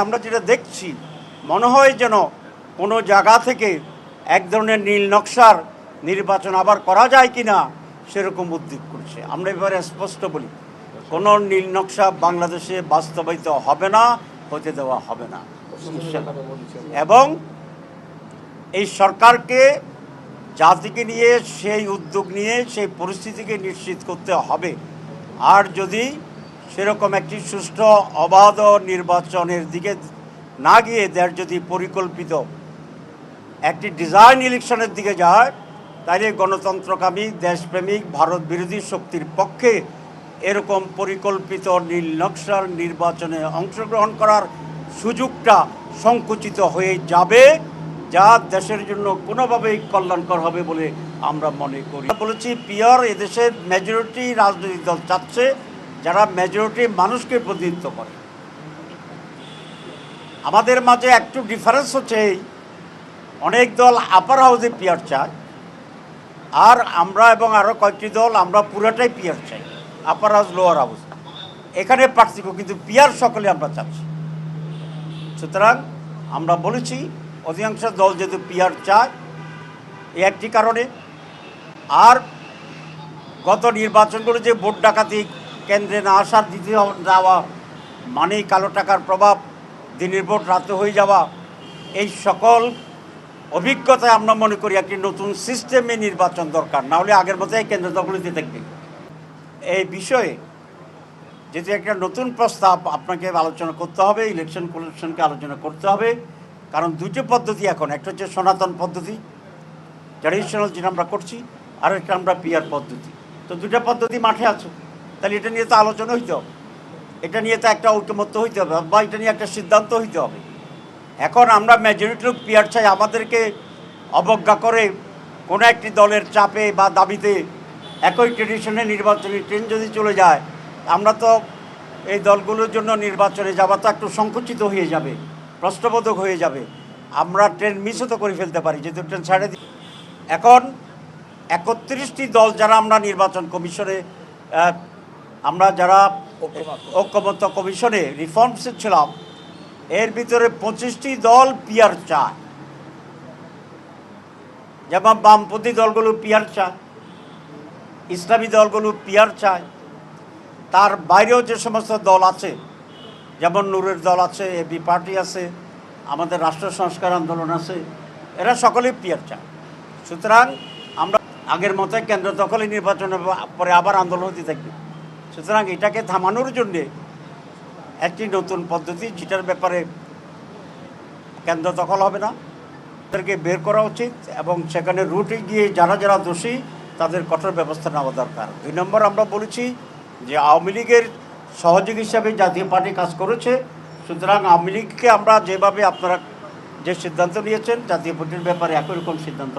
আমরা যেটা দেখছি, মনে হয় যেন কোনো জায়গা থেকে এক ধরনের নীল নকশার নির্বাচন আবার করা যায় কিনা সেরকম উদ্যোগ করছে। আমরা এবারে স্পষ্ট বলি, কোনো নীল নকশা বাংলাদেশে বাস্তবায়িত হবে না, হতে দেওয়া হবে না। এবং এই সরকারকে জাতিকে নিয়ে, সেই উদ্যোগ নিয়ে, সেই পরিস্থিতিকে নিশ্চিত করতে হবে। আর যদি সেরকম একটি সুষ্ঠু, অবাধ নির্বাচনের দিকে না গিয়ে দেশ যদি পরিকল্পিত একটি ডিজাইন ইলেকশনের দিকে যায় তাহলে গণতন্ত্রকামী, দেশপ্রেমিক, ভারত বিরোধী শক্তির পক্ষে এরকম পরিকল্পিত নীল নকশার নির্বাচনে অংশগ্রহণ করার সুযোগটা সংকুচিত হয়ে যাবে, যা দেশের জন্য কোনোভাবেই কল্যাণকর হবে বলে আমরা মনে করি। বলেছি পিওর এদেশের মেজরিটি রাজনৈতিক দল চাচ্ছে যারা মেজরিটি মানুষকে প্রতিনিধিত্ব করে। আমাদের মাঝে একটু ডিফারেন্স হচ্ছে এই, অনেক দল আপার হাউসে পিয়ার চায়, আর আমরা এবং আরও কয়েকটি দল আমরা পুরাটাই পিয়ার চাই আপার হাউস লোয়ার হাউস এখানে পার্থক্য, কিন্তু পিয়ার সকলে আমরা চাচ্ছি। সুতরাং আমরা বলেছি, অধিকাংশ দল যেহেতু পিয়ার চায়, এই একটি কারণে। আর গত নির্বাচনগুলো যে ভোট ডাকাতি কেন্দ্রে না আসার দ্বিতীয় যাওয়া মানেই কালো টাকার প্রভাব, দিনের ভোট, রাতে হয়ে যাওয়া। এই সকল অভিজ্ঞতায় আমরা মনে করি একটি নতুন সিস্টেমে নির্বাচন দরকার। না হলে আগের মতোই কেন্দ্র দখলিতে থাকবে। এই বিষয়ে যেহেতু একটা নতুন প্রস্তাব, আপনাকে আলোচনা করতে হবে ইলেকশন কমিশনকে আলোচনা করতে হবে। কারণ দুটো পদ্ধতি এখন। একটা হচ্ছে সনাতন পদ্ধতি ট্র্যাডিশনাল যেটা আমরা করছি, আর একটা আমরা পিয়ার পদ্ধতি। তো দুটো পদ্ধতি মাঠে আছে। তাহলে এটা নিয়ে তো আলোচনা হইতে হবে। এটা নিয়ে তো একটা ঐক্যমত্য হইতে হবে, বা এটা নিয়ে একটা সিদ্ধান্ত হইতে হবে। এখন আমরা মেজরিটি লোক, পিয়ার চাই আমাদেরকে অবজ্ঞা করে কোনো একটি দলের চাপে বা দাবিতে একই ট্রেডিশনে নির্বাচনী ট্রেন যদি চলে যায়, আমরা তো এই দলগুলোর জন্য নির্বাচনে যাওয়া তো একটু সংকুচিত হয়ে যাবে, প্রশ্নবোধক হয়ে যাবে। আমরা ট্রেন মিসও তো করে ফেলতে পারি, যেহেতু ট্রেন ছাড়ে দিই এখন একত্রিশটি দল যারা আমরা নির্বাচন কমিশনে আমরা যারা ঐক্যমত্য কমিশনে রিফর্মসে ছিলাম, এর ভিতরে পঁচিশটি দল পিয়ার চায়। যেমন বামপন্থী দলগুলো পিয়ার চায়, ইসলামী দলগুলো পিয়ার চায়, তার বাইরেও যে সমস্ত দল আছে, যেমন নূরের দল আছে এবি পার্টি আছে, আমাদের রাষ্ট্র সংস্কার আন্দোলন আছে, এরা সকলেই পিয়ার চায়। সুতরাং আমরা আগের মতো কেন্দ্র দখলে নির্বাচনের পরে আবার আন্দোলন হতে থাকবে। সুতরাং এটাকে থামানোর জন্যে একটি নতুন পদ্ধতি, যেটার ব্যাপারে কেন্দ্র দখল হবে না। তাদেরকে বের করা উচিত এবং সেখানে রুটে গিয়ে যারা যারা দোষী, তাদের কঠোর ব্যবস্থা নেওয়া দরকার। দুই নম্বর আমরা বলেছি যে আওয়ামী লীগের সহযোগী হিসাবে জাতীয় পার্টি কাজ করেছে। সুতরাং আওয়ামী লীগকে আমরা যেভাবে আপনারা যে সিদ্ধান্ত নিয়েছেন, জাতীয় পার্টির ব্যাপারে একই রকম সিদ্ধান্ত